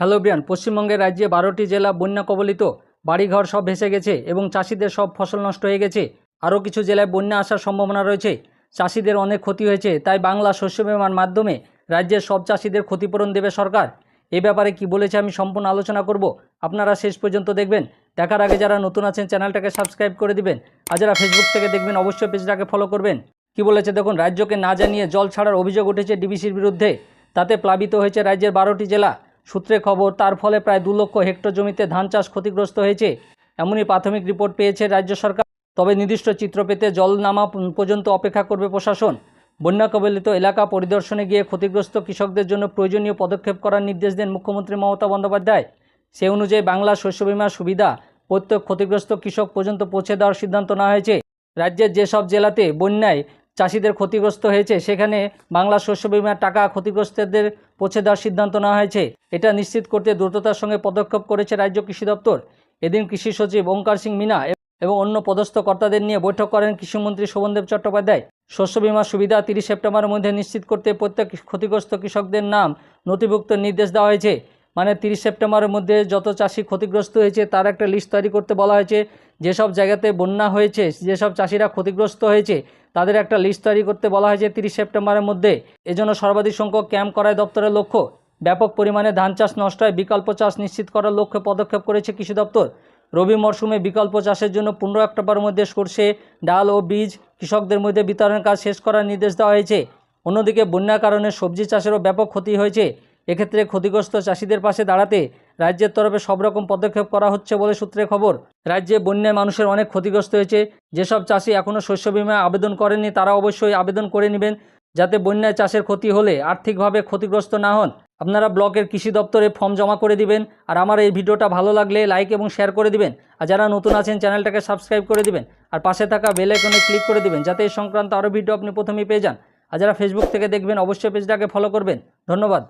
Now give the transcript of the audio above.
Hello Brian, পশ্চিমবঙ্গের রাজ্যে বারোটি জেলা বন্যা কবলিত, বাড়িঘর সব ভেসে গেছে এবং চাষিদের সব ফসল নষ্ট হয়ে গেছে। আরও কিছু জেলায় বন্যা আসার সম্ভাবনা রয়েছে। চাষিদের অনেক ক্ষতি হয়েছে, তাই বাংলা শস্য বিমার মাধ্যমে রাজ্যের সব চাষিদের ক্ষতিপূরণ দেবে সরকার। এ ব্যাপারে কি বলেছে আমি সম্পূর্ণ আলোচনা করব। আপনারা শেষ পর্যন্ত দেখবেন। দেখার আগে যারা নতুন আছেন, চ্যানেলটাকে সাবস্ক্রাইব করে দিবেন। আর যারা ফেসবুক থেকে দেখবেন, অবশ্যই পেজটাকে ফলো করবেন। কি বলেছে দেখুন, রাজ্যকে না জানিয়ে জল ছাড়ার অভিযোগ উঠেছে ডিবিসির বিরুদ্ধে। তাতে প্লাবিত হয়েছে রাজ্যের বারোটি জেলা। সূত্রে খবর, তার ফলে প্রায় দু লক্ষ হেক্টর জমিতে ধান চাষ ক্ষতিগ্রস্ত হয়েছে। এমনই প্রাথমিক রিপোর্ট পেয়েছে রাজ্য সরকার। তবে নির্দিষ্ট চিত্র পেতে জল নামা পর্যন্ত অপেক্ষা করবে প্রশাসন। বন্যা কবলিত এলাকা পরিদর্শনে গিয়ে ক্ষতিগ্রস্ত কৃষকদের জন্য প্রয়োজনীয় পদক্ষেপ করার নির্দেশ দেন মুখ্যমন্ত্রী মমতা বন্দ্যোপাধ্যায়। সে অনুযায়ী বাংলা শস্য বিমার সুবিধা প্রত্যেক ক্ষতিগ্রস্ত কৃষক পর্যন্ত পৌঁছে দেওয়ার সিদ্ধান্ত নেওয়া হয়েছে। রাজ্যের যেসব জেলাতে বন্যায় চাষিদের ক্ষতিগ্রস্ত হয়েছে। সেখানে বাংলা শস্য বিমার টাকা ক্ষতিগ্রস্তদের পৌঁছে দেওয়ার সিদ্ধান্ত নেওয়া হয়েছে। এটা নিশ্চিত করতে দ্রুততার সঙ্গে পদক্ষেপ করেছে রাজ্য কৃষি দপ্তর। এদিন কৃষি সচিব ওঙ্কার সিং মিনা এবং অন্য পদস্থ কর্তাদের নিয়ে বৈঠক করেন কৃষিমন্ত্রী শোভনদেব চট্টোপাধ্যায়। শস্য বিমার সুবিধা তিরিশ সেপ্টেম্বরের মধ্যে নিশ্চিত করতে প্রত্যেক ক্ষতিগ্রস্ত কৃষকদের নাম নথিভুক্ত নির্দেশ দেওয়া হয়েছে। মানে তিরিশ সেপ্টেম্বরের মধ্যে যত চাষি ক্ষতিগ্রস্ত হয়েছে, তার একটা লিস্ট তৈরি করতে বলা হয়েছে। যেসব জায়গাতে বন্যা হয়েছে, যেসব চাষিরা ক্ষতিগ্রস্ত হয়েছে, তাদের একটা লিস্ট তৈরি করতে বলা হয়েছে তিরিশ সেপ্টেম্বরের মধ্যে। এজন্য সর্বাধিক সংখ্যক ক্যাম্প করায় দপ্তরের লক্ষ্য। ব্যাপক পরিমাণে ধান চাষ নষ্ট হয়, বিকল্প চাষ নিশ্চিত করার লক্ষ্যে পদক্ষেপ করেছে কৃষি দপ্তর। রবি মরশুমে বিকল্প চাষের জন্য পনেরো অক্টোবরের মধ্যে সর্ষে, ডাল ও বীজ কৃষকদের মধ্যে বিতরণের কাজ শেষ করার নির্দেশ দেওয়া হয়েছে। অন্যদিকে বন্যার কারণে সবজি চাষেরও ব্যাপক ক্ষতি হয়েছে। এক্ষেত্রে ক্ষতিগ্রস্ত চাষিদের পাশে দাঁড়াতে রাজ্যের তরফে সব রকম পদক্ষেপ করা হচ্ছে বলে সূত্রে খবর। রাজ্যে বন্যায় মানুষের অনেক ক্ষতিগ্রস্ত হয়েছে। যেসব চাষি এখনও শস্য বিমায় আবেদন করেননি, তারা অবশ্যই আবেদন করে নেবেন যাতে বন্যায় চাষের ক্ষতি হলে আর্থিকভাবে ক্ষতিগ্রস্ত না হন। আপনারা ব্লকের কৃষি দপ্তরে ফর্ম জমা করে দিবেন আর আমার এই ভিডিওটা ভালো লাগলে লাইক এবং শেয়ার করে দিবেন। আর যারা নতুন আছেন, চ্যানেলটাকে সাবস্ক্রাইব করে দিবেন। আর পাশে থাকা বেল আইকনে ক্লিক করে দিবেন যাতে এই সংক্রান্ত আরও ভিডিও আপনি প্রথমেই পেয়ে যান। আর যারা ফেসবুক থেকে দেখবেন, অবশ্যই পেজটাকে ফলো করবেন। ধন্যবাদ।